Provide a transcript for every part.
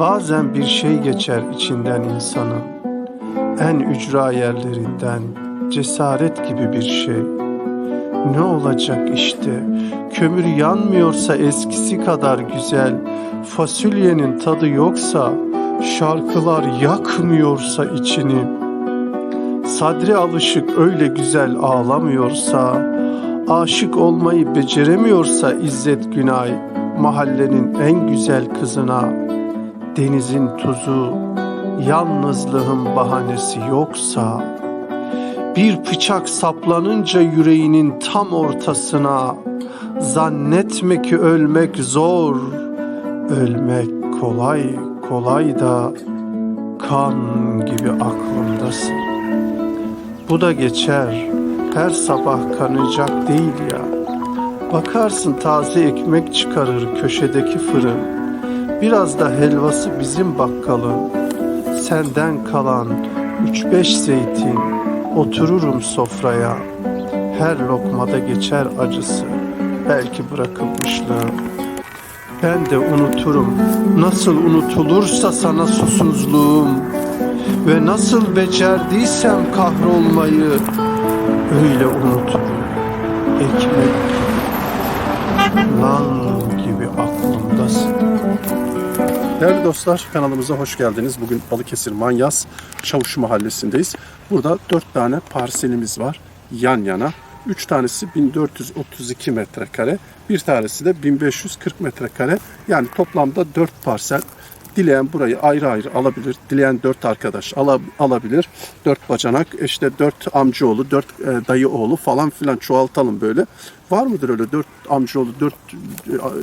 Bazen bir şey geçer içinden insanın, en ücra yerlerinden cesaret gibi bir şey. Ne olacak işte, kömür yanmıyorsa eskisi kadar güzel, fasulyenin tadı yoksa, şarkılar yakmıyorsa içini, sadri alışık öyle güzel ağlamıyorsa, aşık olmayı beceremiyorsa İzzet Günay, mahallenin en güzel kızına, denizin tuzu, yalnızlığın bahanesi yoksa, bir bıçak saplanınca yüreğinin tam ortasına, zannetme ki ölmek zor, ölmek kolay kolay da kan gibi aklımdasın. Bu da geçer, her sabah kanayacak değil ya. Bakarsın taze ekmek çıkarır köşedeki fırın. Biraz da helvası bizim bakkalın. Senden kalan üç beş zeytin. Otururum sofraya. Her lokmada geçer acısı. Belki bırakılmışlığım. Ben de unuturum. Nasıl unutulursa sana susuzluğum. Ve nasıl becerdiysem kahrolmayı öyle unuturum. Ekmek Değerli dostlar kanalımıza hoş geldiniz. Bugün Balıkesir Manyas Çavuş Mahallesi'ndeyiz. Burada 4 tane parselimiz var yan yana. 3 tanesi 1432 metrekare, bir tanesi de 1540 metrekare. Yani toplamda 4 parsel. Dileyen burayı ayrı ayrı alabilir. Dileyen 4 arkadaş ala- alabilir. 4 bacanak, işte 4 amcaoğlu, 4 e, dayı oğlu falan filan çoğaltalım böyle. Var mıdır öyle 4 amcaoğlu, 4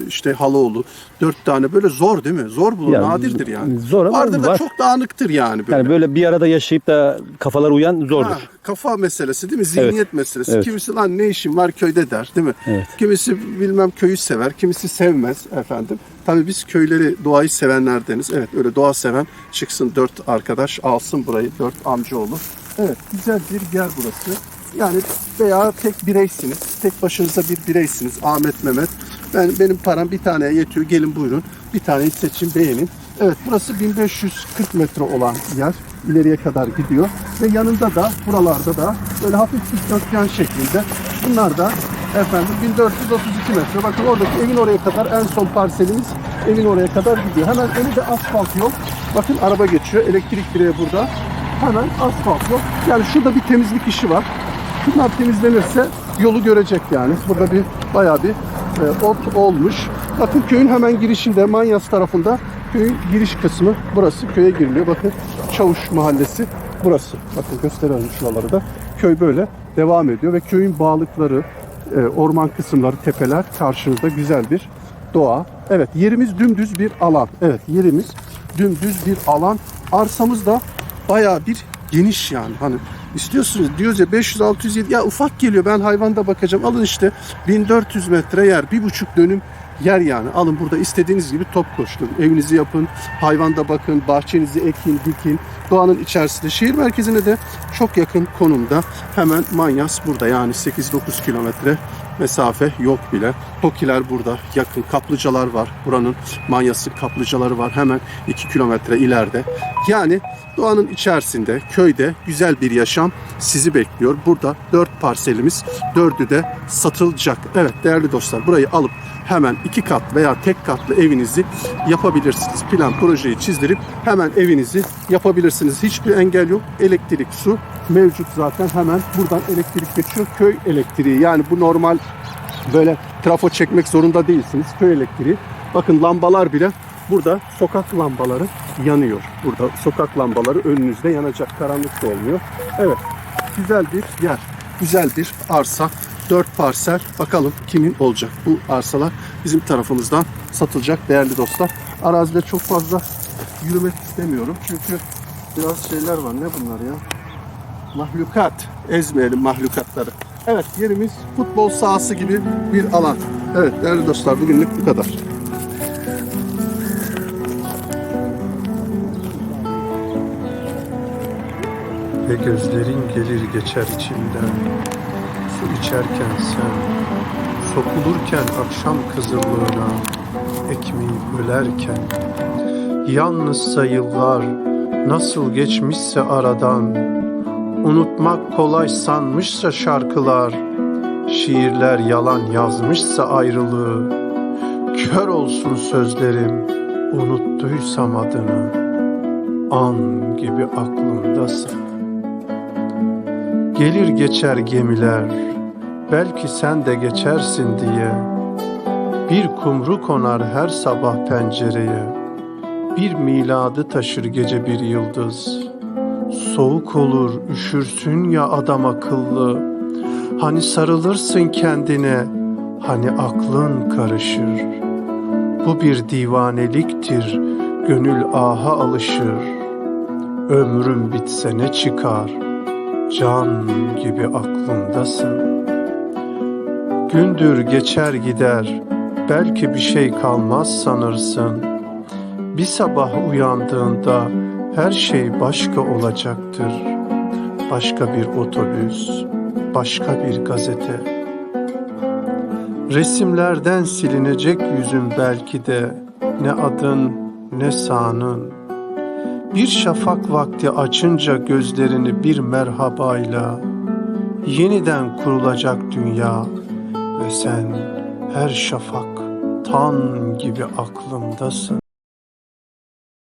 işte halaoğlu, 4 tane böyle zor değil mi? Zor bulur, Ya, nadirdir yani. zor ama Vardır da var. çok dağınıktır yani böyle. Yani böyle bir arada yaşayıp da kafalar uyan zordur. Ha, kafa meselesi değil mi? Zihniyet meselesi. Evet. Kimisi lan ne işin var köyde der değil mi? Evet. Kimisi bilmem köyü sever, kimisi sevmez efendim. Tabii biz köyleri, doğayı sevenlerdeniz. Evet öyle doğa seven çıksın dört arkadaş alsın burayı, dört amcaoğlu. Evet güzel bir yer burası. Yani veya tek bireysiniz, tek başınıza bir bireysiniz. Ahmet, Mehmet. Ben benim param bir taneye yetiyor. Gelin buyurun. Bir taneyi seçin, beğenin. Evet burası 1540 metre olan yer. ileriye kadar gidiyor. Ve yanında da buralarda da böyle hafif dikdörtgen şeklinde. Bunlar da efendim 1432 metre. Bakın oradaki evin oraya kadar en son parselimiz evin oraya kadar gidiyor. Hemen önü asfalt yol. Bakın araba geçiyor. Elektrik direği burada. Hemen asfalt yol. Yani şurada bir temizlik işi var. Bunlar temizlenirse yolu görecek yani. Burada bir bayağı bir e, ot olmuş. Bakın köyün hemen girişinde Manyas tarafında köyün giriş kısmı burası köye giriliyor. Bakın Çavuş Mahallesi burası. Bakın gösterelim şuraları da. Köy böyle devam ediyor ve köyün bağlıkları, e, orman kısımları, tepeler karşınızda güzel bir doğa. Evet yerimiz dümdüz bir alan. Evet yerimiz dümdüz bir alan. Arsamız da bayağı bir geniş yani. Hani istiyorsunuz diyoruz ya 500 600 7 ya ufak geliyor ben hayvanda bakacağım. Alın işte 1400 metre yer, bir buçuk dönüm yer yani. Alın burada istediğiniz gibi top koşturun. Evinizi yapın, hayvanda bakın, bahçenizi ekin, dikin. Doğanın içerisinde, şehir merkezine de çok yakın konumda. Hemen Manyas burada yani 8-9 kilometre mesafe yok bile. Tokiler burada yakın. Kaplıcalar var. Buranın Manyas'ın kaplıcaları var. Hemen 2 kilometre ileride. Yani doğanın içerisinde, köyde güzel bir yaşam sizi bekliyor. Burada 4 parselimiz, 4'ü de satılacak. Evet değerli dostlar burayı alıp hemen iki kat veya tek katlı evinizi yapabilirsiniz. Plan projeyi çizdirip hemen evinizi yapabilirsiniz. Hiçbir engel yok. Elektrik, su mevcut zaten hemen buradan elektrik geçiyor. Köy elektriği yani bu normal böyle trafo çekmek zorunda değilsiniz. Köy elektriği. Bakın lambalar bile burada sokak lambaları yanıyor. Burada sokak lambaları önünüzde yanacak. Karanlık da olmuyor. Evet. Güzel bir yer. Güzel bir arsa. 4 parsel. Bakalım kimin olacak bu arsalar. Bizim tarafımızdan satılacak değerli dostlar. Arazide çok fazla yürümek istemiyorum. Çünkü biraz şeyler var. Ne bunlar ya? Mahlukat. Ezmeyelim mahlukatları. Evet yerimiz futbol sahası gibi bir alan. Evet değerli dostlar bugünlük bu kadar. Ve gözlerin gelir geçer içimden Su içerken sen Sokulurken akşam kızıllığına Ekmeği bölerken Yalnızsa yıllar nasıl geçmişse aradan Unutmak kolay sanmışsa şarkılar Şiirler yalan yazmışsa ayrılığı Kör olsun sözlerim unuttuysam adını An gibi aklımdasın. Gelir geçer gemiler Belki sen de geçersin diye Bir kumru konar her sabah pencereye Bir miladı taşır gece bir yıldız Soğuk olur üşürsün ya adam akıllı. Hani sarılırsın kendine Hani aklın karışır. Bu bir divaneliktir Gönül aha alışır. Ömrüm bitse ne çıkar Can gibi aklımdasın. Gündür geçer gider Belki bir şey kalmaz sanırsın. Bir sabah uyandığında her şey başka olacaktır. Başka bir otobüs, başka bir gazete. Resimlerden silinecek yüzün belki de ne adın ne sanın. Bir şafak vakti açınca gözlerini bir merhabayla yeniden kurulacak dünya ve sen her şafak tan gibi aklımdasın.